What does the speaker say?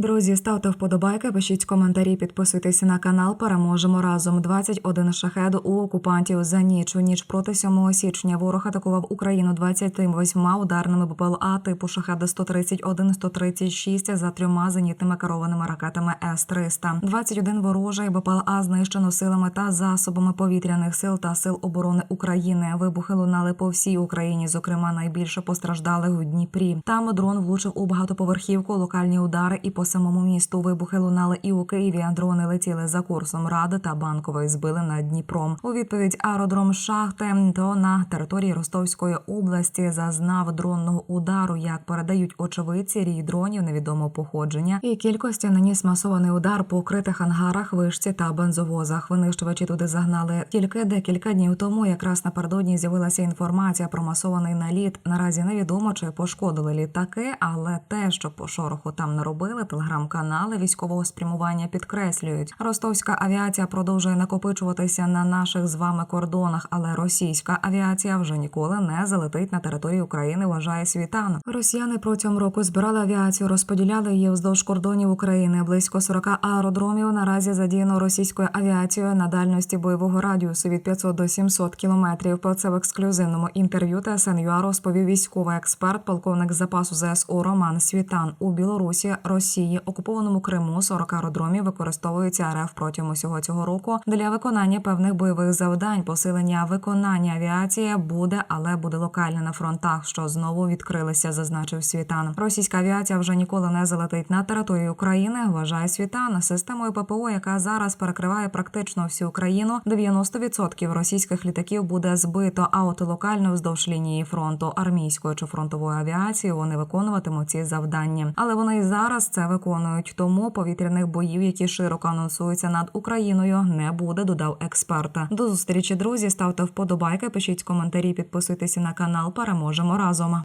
Друзі, ставте вподобайки, пишіть коментарі, підписуйтесь на канал. Переможемо разом. 21 шахеду у окупантів за ніч. У ніч проти 7 січня ворог атакував Україну 28 ударними БПЛА типу шахеда 131 136 за трьома зенітними керованими ракетами С-300. 21 ворожий БПЛА знищено силами та засобами повітряних сил та сил оборони України. Вибухи лунали по всій Україні. Зокрема, найбільше постраждалих у Дніпрі. Там дрон влучив у багатоповерхівку, локальні удари і по самому місту. Вибухи лунали і у Києві. Дрони летіли за курсом Ради та Банкової збили над Дніпром. У відповідь аеродром Шахти то на території Ростовської області зазнав дронного удару. Як передають очевидці, рій дронів невідомого походження і кількості наніс масований удар по укритих ангарах, вишці та бензовозах. Винищувачі туди загнали тільки декілька днів тому. Якраз напередодні з'явилася інформація про масований наліт. Наразі невідомо чи пошкодили літаки, але те, що по шороху там не робили, телеграм-канали військового спрямування підкреслюють. Ростовська авіація продовжує накопичуватися на наших з вами кордонах, але російська авіація вже ніколи не залетить на територію України. Вважає світан. Росіяни протягом року збирали авіацію, розподіляли її вздовж кордонів України. Близько 40 аеродромів наразі задіяно російською авіацією на дальності бойового радіусу від 500 до 700 кілометрів. Про це в ексклюзивному інтерв'ю ТСНЮА розповів військовий експерт, полковник запасу ЗСУ Роман Світан. У Білорусі, Росії, окупованому Криму 40 аеродромів використовуються РФ протягом усього цього року для виконання певних бойових завдань. Посилення виконання авіації буде, але буде локальне на фронтах, що знову відкрилися, зазначив Світан. Російська авіація вже ніколи не залетить на територію України. Вважає Світан системою ППО, яка зараз перекриває практично всю Україну. 90% російських літаків буде збито. А от локально вздовж лінії фронту армійської чи фронтової авіації вони виконуватимуть ці завдання. Але вони і зараз це виконують. Тому повітряних боїв, які широко анонсуються над Україною, не буде. Додав експерт. До зустрічі, друзі. Ставте вподобайки, пишіть коментарі, підписуйтесь на канал. Переможемо разом.